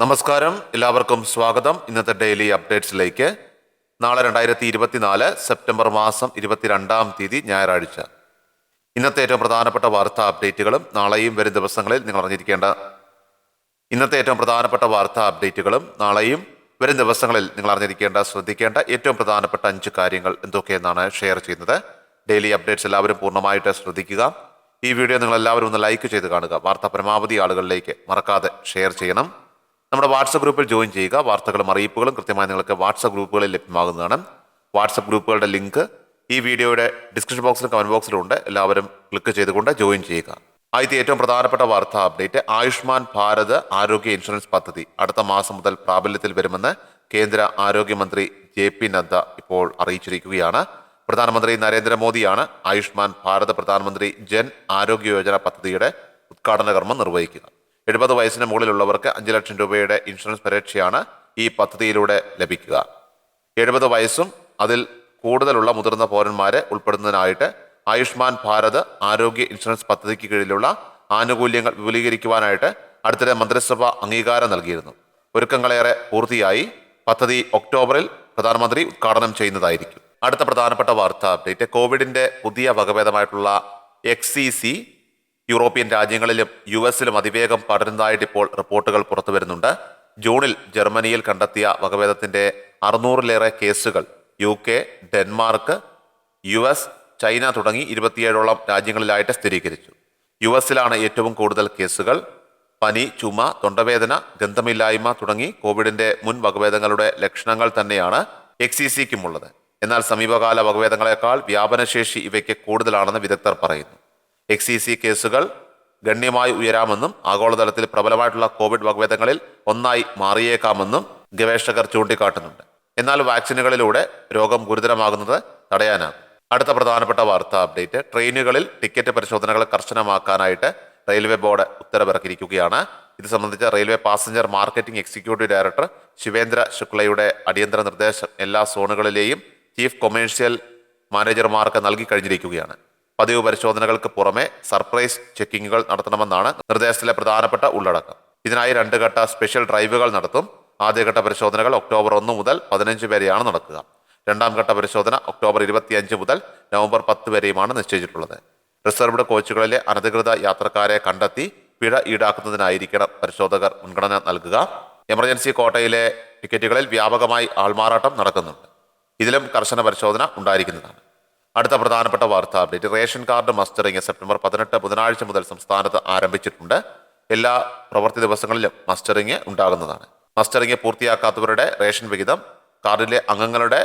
നമസ്കാരം. എല്ലാവർക്കും സ്വാഗതം. ഇന്നത്തെ ഡെയിലി അപ്ഡേറ്റ്സിലേക്ക്. നാളെ രണ്ടായിരത്തി ഇരുപത്തിനാല് സെപ്റ്റംബർ മാസം ഇരുപത്തിരണ്ടാം തീയതി ഞായറാഴ്ച. ഇന്നത്തെ ഏറ്റവും പ്രധാനപ്പെട്ട വാർത്താ അപ്ഡേറ്റുകളും നാളെയും വരും ദിവസങ്ങളിൽ നിങ്ങൾ അറിഞ്ഞിരിക്കേണ്ട ഇന്നത്തെ ഏറ്റവും പ്രധാനപ്പെട്ട വാർത്താ അപ്ഡേറ്റുകളും നാളെയും വരും ദിവസങ്ങളിൽ നിങ്ങൾ അറിഞ്ഞിരിക്കേണ്ട ശ്രദ്ധിക്കേണ്ട ഏറ്റവും പ്രധാനപ്പെട്ട അഞ്ച് കാര്യങ്ങൾ എന്തൊക്കെയെന്നാണ് ഷെയർ ചെയ്യുന്നത്. ഡെയിലി അപ്ഡേറ്റ്സ് എല്ലാവരും പൂർണമായിട്ട് ശ്രദ്ധിക്കുക. ഈ വീഡിയോ നിങ്ങൾ എല്ലാവരും ഒന്ന് ലൈക്ക് ചെയ്ത് കാണുക. വാർത്ത പരമാവധി ആളുകളിലേക്ക് മറക്കാതെ ഷെയർ ചെയ്യണം. നമ്മുടെ വാട്സപ്പ് ഗ്രൂപ്പിൽ ജോയിൻ ചെയ്യുക. വാർത്തകളും അറിയിപ്പുകളും കൃത്യമായി നിങ്ങൾക്ക് വാട്സപ്പ് ഗ്രൂപ്പുകളിൽ ലഭ്യമാകുന്നതാണ്. വാട്സപ്പ് ഗ്രൂപ്പുകളുടെ ലിങ്ക് ഈ വീഡിയോയുടെ ഡിസ്ക്രിപ്ഷൻ ബോക്സിലും കമന്റ് ബോക്സിലും ഉണ്ട് എല്ലാവരും ക്ലിക്ക് ചെയ്തുകൊണ്ട് ജോയിൻ ചെയ്യുക. ആദ്യത്തെ ഏറ്റവും പ്രധാനപ്പെട്ട വാർത്താ അപ്ഡേറ്റ് ആയുഷ്മാൻ ഭാരത് ആരോഗ്യ ഇൻഷുറൻസ് പദ്ധതി. അടുത്ത മാസം മുതൽ പ്രാബല്യത്തിൽ വരുമെന്ന് കേന്ദ്ര ആരോഗ്യമന്ത്രി ജെ പി നദ്ദ ഇപ്പോൾ അറിയിച്ചിരിക്കുകയാണ്. പ്രധാനമന്ത്രി നരേന്ദ്രമോദിയാണ് ആയുഷ്മാൻ ഭാരത് പ്രധാനമന്ത്രി ജൻ ആരോഗ്യ യോജന പദ്ധതിയുടെ ഉദ്ഘാടന കർമ്മം നിർവഹിക്കുക. എഴുപത് വയസ്സിന് മുകളിലുള്ളവർക്ക് അഞ്ച് ലക്ഷം രൂപയുടെ ഇൻഷുറൻസ് പരിരക്ഷയാണ് ഈ പദ്ധതിയിലൂടെ ലഭിക്കുക. എഴുപത് വയസ്സും അതിൽ കൂടുതലുള്ള മുതിർന്ന പൗരന്മാരെ ഉൾപ്പെടുന്നതിനായിട്ട് ആയുഷ്മാൻ ഭാരത് ആരോഗ്യ ഇൻഷുറൻസ് പദ്ധതിക്ക് കീഴിലുള്ള ആനുകൂല്യങ്ങൾ വിപുലീകരിക്കുവാനായിട്ട് അടുത്തിടെ മന്ത്രിസഭ അംഗീകാരം നൽകിയിരുന്നു. ഒരുക്കങ്ങളേറെ പൂർത്തിയായി. പദ്ധതി ഒക്ടോബറിൽ പ്രധാനമന്ത്രി ഉദ്ഘാടനം ചെയ്യുന്നതായിരിക്കും. അടുത്ത പ്രധാനപ്പെട്ട വാർത്താ അപ്ഡേറ്റ് കോവിഡിന്റെ പുതിയ വകഭേദമായിട്ടുള്ള എക്സ് സി യൂറോപ്യൻ രാജ്യങ്ങളിലും യു എസിലും അതിവേഗം പടരുന്നതായിട്ട് ഇപ്പോൾ റിപ്പോർട്ടുകൾ പുറത്തു വരുന്നുണ്ട്. ജൂണിൽ ജർമ്മനിയിൽ കണ്ടെത്തിയ വകഭേദത്തിന്റെ അറുന്നൂറിലേറെ കേസുകൾ. U K Denmark U S China തുടങ്ങി ഇരുപത്തിയേഴോളം രാജ്യങ്ങളിലായിട്ട് സ്ഥിരീകരിച്ചു. യു എസിലാണ് ഏറ്റവും കൂടുതൽ കേസുകൾ. പനി ചുമ തൊണ്ടവേദന ഗന്ധമില്ലായ്മ തുടങ്ങി കോവിഡിന്റെ മുൻ വകഭേദങ്ങളുടെ ലക്ഷണങ്ങൾ തന്നെയാണ് എക്സ് സിക്കുമുള്ളത്. എന്നാൽ സമീപകാല വകഭേദങ്ങളെക്കാൾ വ്യാപനശേഷി ഇവയ്ക്ക് കൂടുതലാണെന്ന് വിദഗ്ധർ പറയുന്നു. എക്സ് സി കേസുകൾ ഗണ്യമായി ഉയരാമെന്നും ആഗോളതലത്തിൽ പ്രബലമായിട്ടുള്ള കോവിഡ് വകഭേദങ്ങളിൽ ഒന്നായി മാറിയേക്കാമെന്നും ഗവേഷകർ ചൂണ്ടിക്കാട്ടുന്നുണ്ട്. എന്നാൽ വാക്സിനുകളിലൂടെ രോഗം ഗുരുതരമാകുന്നത് തടയാനാകും. അടുത്ത പ്രധാനപ്പെട്ട വാർത്താ അപ്ഡേറ്റ്. ട്രെയിനുകളിൽ ടിക്കറ്റ് പരിശോധനകൾ കർശനമാക്കാനായിട്ട് റെയിൽവേ ബോർഡ് ഉത്തരവിറക്കിയിരിക്കുകയാണ്. ഇത് സംബന്ധിച്ച് railway passenger marketing executive director Shivendra ശുക്ലയുടെ അടിയന്തര നിർദ്ദേശം എല്ലാ സോണുകളിലെയും ചീഫ് കൊമേഴ്ഷ്യൽ മാനേജർമാർക്ക് നൽകി കഴിഞ്ഞിരിക്കുകയാണ്. പതിവ് പരിശോധനകൾക്ക് പുറമെ സർപ്രൈസ് ചെക്കിങ്ങുകൾ നടത്തണമെന്നാണ് നിർദ്ദേശത്തിലെ പ്രധാനപ്പെട്ട ഉള്ളടക്കം. ഇതിനായി രണ്ട് ഘട്ട സ്പെഷ്യൽ ഡ്രൈവുകൾ നടത്തും. ആദ്യഘട്ട പരിശോധനകൾ ഒക്ടോബർ ഒന്ന് മുതൽ പതിനഞ്ച് വരെയാണ് നടക്കുക. രണ്ടാം ഘട്ട പരിശോധന ഒക്ടോബർ ഇരുപത്തിയഞ്ച് മുതൽ നവംബർ പത്ത് വരെയുമാണ് നിശ്ചയിച്ചിട്ടുള്ളത്. റിസർവ്ഡ് കോച്ചുകളിലെ അനധികൃത യാത്രക്കാരെ കണ്ടെത്തി പിഴ ഈടാക്കുന്നതിനായിരിക്കണം പരിശോധകർ മുൻഗണന നൽകുക. എമർജൻസി കോട്ടയിലെ ടിക്കറ്റുകളിൽ വ്യാപകമായി ആൾമാറാട്ടം നടക്കുന്നുണ്ട്. ഇതിലും കർശന പരിശോധന ഉണ്ടായിരിക്കുന്നതാണ്. അടുത്ത പ്രധാനപ്പെട്ട വാർത്താ update ration card mustering September പതിനെട്ട് ബുധനാഴ്ച മുതൽ സംസ്ഥാനത്ത് ആരംഭിച്ചിട്ടുണ്ട്. എല്ലാ പ്രവൃത്തി ദിവസങ്ങളിലും മസ്റ്ററിംഗ് ഉണ്ടാകുന്നതാണ്. മസ്റ്ററിംഗ് പൂർത്തിയാക്കാത്തവരുടെ റേഷൻ വിഹിതം കാർഡിലെ അംഗങ്ങളുടെ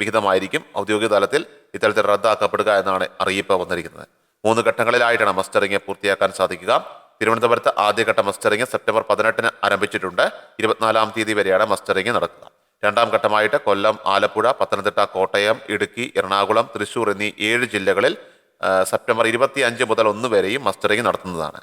വിഹിതമായിരിക്കും ഔദ്യോഗിക തലത്തിൽ ഇത്തരത്തിൽ റദ്ദാക്കപ്പെടുക എന്നാണ് അറിയിപ്പ് വന്നിരിക്കുന്നത്. മൂന്ന് ഘട്ടങ്ങളിലായിട്ടാണ് മസ്റ്ററിംഗ് പൂർത്തിയാക്കാൻ സാധിക്കുക. തിരുവനന്തപുരത്ത് ആദ്യഘട്ട മസ്റ്ററിംഗ് സെപ്റ്റംബർ പതിനെട്ടിന് ആരംഭിച്ചിട്ടുണ്ട്. ഇരുപത്തിനാലാം തീയതി വരെയാണ് മസ്റ്ററിംഗ് നടക്കുക. രണ്ടാം ഘട്ടമായിട്ട് കൊല്ലം ആലപ്പുഴ പത്തനംതിട്ട കോട്ടയം ഇടുക്കി എറണാകുളം തൃശൂർ എന്നീ ഏഴ് ജില്ലകളിൽ സെപ്റ്റംബർ ഇരുപത്തി അഞ്ച് മുതൽ ഒന്ന് വരെയും മസ്റ്ററിംഗ് നടത്തുന്നതാണ്.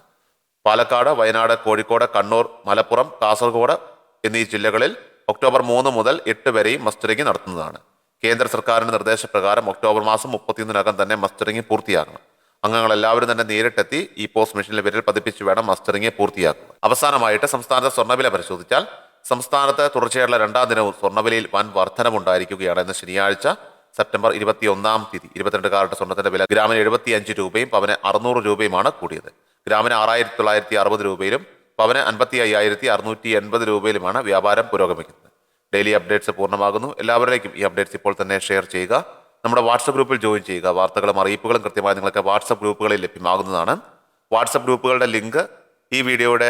പാലക്കാട് വയനാട് കോഴിക്കോട് കണ്ണൂർ മലപ്പുറം കാസർഗോഡ് എന്നീ ജില്ലകളിൽ ഒക്ടോബർ മൂന്ന് മുതൽ എട്ട് വരെയും മസ്റ്ററിംഗ് നടത്തുന്നതാണ്. കേന്ദ്ര സർക്കാരിന്റെ നിർദ്ദേശപ്രകാരം ഒക്ടോബർ മാസം മുപ്പത്തിയൊന്നിനകം തന്നെ മസ്റ്ററിംഗ് പൂർത്തിയാക്കണം അംഗങ്ങൾ എല്ലാവരും തന്നെ നേരിട്ടെത്തി ഈ പോസ്റ്റ് മെഷീനിൽ വിരൽ പതിപ്പിച്ച് വേണം മസ്റ്ററിംഗ് പൂർത്തിയാക്കുക അവസാനമായിട്ട് സംസ്ഥാനത്തെ സ്വർണവില പരിശോധിച്ചാൽ സംസ്ഥാനത്ത് തുടർച്ചയായുള്ള രണ്ടാം ദിനവും സ്വർണവിലയിൽ വൻ വർധനമുണ്ടായിരിക്കുകയാണ് ഇന്ന് ശനിയാഴ്ച സെപ്റ്റംബർ ഇരുപത്തി ഒന്നാം തീയതി. ഇരുപത്തിരണ്ട് കാരറ്റ് സ്വർണത്തിന്റെ വില ഗ്രാമിന് എഴുപത്തി അഞ്ച് രൂപയും പവന് അറുന്നൂറ് രൂപയുമാണ് കൂടിയത്. ഗ്രാമിന് ആറായിരത്തി തൊള്ളായിരത്തി അറുപത് രൂപയിലും പവന് അൻപത്തി അയ്യായിരത്തി അറുന്നൂറ്റി എൺപത് രൂപയിലുമാണ് വ്യാപാരം പുരോഗമിക്കുന്നത്. ഡെയിലി അപ്ഡേറ്റ്സ് പൂർണമാകുന്നു. എല്ലാവരിലേക്കും ഈ അപ്ഡേറ്റ്സ് ഇപ്പോൾ തന്നെ ഷെയർ ചെയ്യുക. നമ്മുടെ വാട്സപ്പ് ഗ്രൂപ്പിൽ ജോയിൻ ചെയ്യുക. വാർത്തകളും അറിയിപ്പുകളും കൃത്യമായി നിങ്ങൾക്ക് വാട്സപ്പ് ഗ്രൂപ്പുകളിൽ ലഭ്യമാകുന്നതാണ്. വാട്സപ്പ് ഗ്രൂപ്പുകളുടെ ലിങ്ക് ഈ വീഡിയോയുടെ